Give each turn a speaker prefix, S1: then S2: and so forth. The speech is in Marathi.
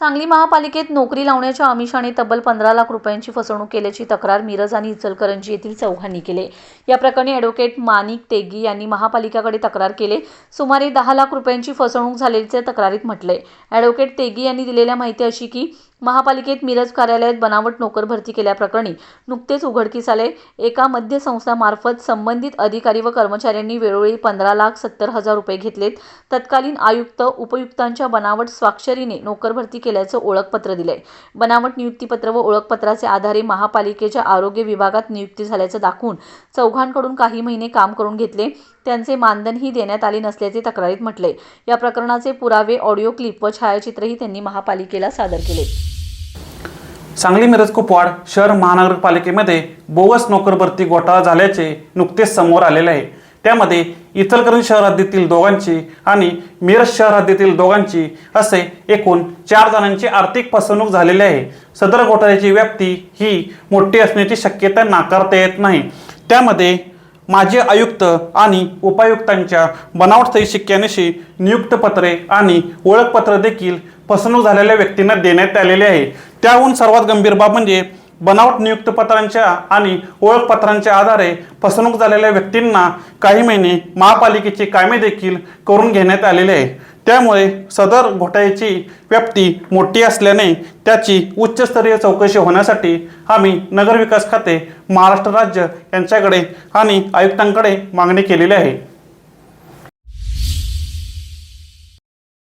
S1: सांगली महापालिकेत नोकरी लावण्याच्या आमिषाने तब्बल पंधरा लाख रुपयांची फसवणूक केल्याची तक्रार मिरज आणि इचलकरंजी येथील चौघांनी केले. या प्रकरणी ॲडव्होकेट माणिक तेगी यांनी महापालिकाकडे तक्रार केले. सुमारे दहा लाख रुपयांची फसवणूक झाल्याचे तक्रारीत म्हटले. ॲडव्होकेट तेगी यांनी दिलेल्या माहिती अशी की महापालिकेत मिरज कार्यालयात बनावट नोकर भरती केल्याप्रकरणी नुकतेच उघडकीस आले. एका मध्य संस्थामार्फत संबंधित अधिकारी व कर्मचाऱ्यांनी वेळोवेळी पंधरा लाख सत्तर हजार रुपये घेतलेत. तत्कालीन आयुक्त उपयुक्तांच्या बनावट स्वाक्षरीने नोकर भरती केल्याचं ओळखपत्र दिलंय. बनावट नियुक्तीपत्र व ओळखपत्राचे आधारे महापालिकेच्या आरोग्य विभागात नियुक्ती झाल्याचं दाखवून चौघांकडून काही महिने काम करून घेतले. त्यांचे मानधनही देण्यात आले नसल्याचे तक्रारीत म्हटले या प्रकरणाचे पुरावे ऑडिओ क्लिप व छायाचित्रही त्यांनी महापालिकेला सादर केले
S2: सांगली मिरज कुपवाड शहर महानगरपालिकेमध्ये बोगस नोकर भरती घोटाळा झाल्याचे नुकतेच समोर आलेले आहे. त्यामध्ये इचलकरंजी शहर हद्दीतील दोघांची आणि मिरज शहर हद्दीतील दोघांची असे एकूण चार जणांची आर्थिक फसवणूक झालेली आहे. सदर घोटाळ्याची व्याप्ती ही मोठी असण्याची शक्यता नाकारता येत नाही. त्यामध्ये माजी आयुक्त आणि उपायुक्तांच्या बनावट सही शिक्क्यानिशी नियुक्त पत्रे आणि ओळखपत्र देखील फसवणूक झालेल्या व्यक्तींना देण्यात आलेले आहे. त्याहून सर्वात गंभीर बाब म्हणजे बनावट नियुक्तपत्रांच्या आणि ओळखपत्रांच्या आधारे फसवणूक झालेल्या व्यक्तींना काही महिने महापालिकेची कामे देखील करून घेण्यात आलेले आहे. त्यामुळे सदर घोटाळ्याची व्याप्ती मोठी असल्याने त्याची उच्चस्तरीय चौकशी होण्यासाठी आम्ही नगरविकास खाते महाराष्ट्र राज्य यांच्याकडे आणि आयुक्तांकडे मागणी केलेली आहे.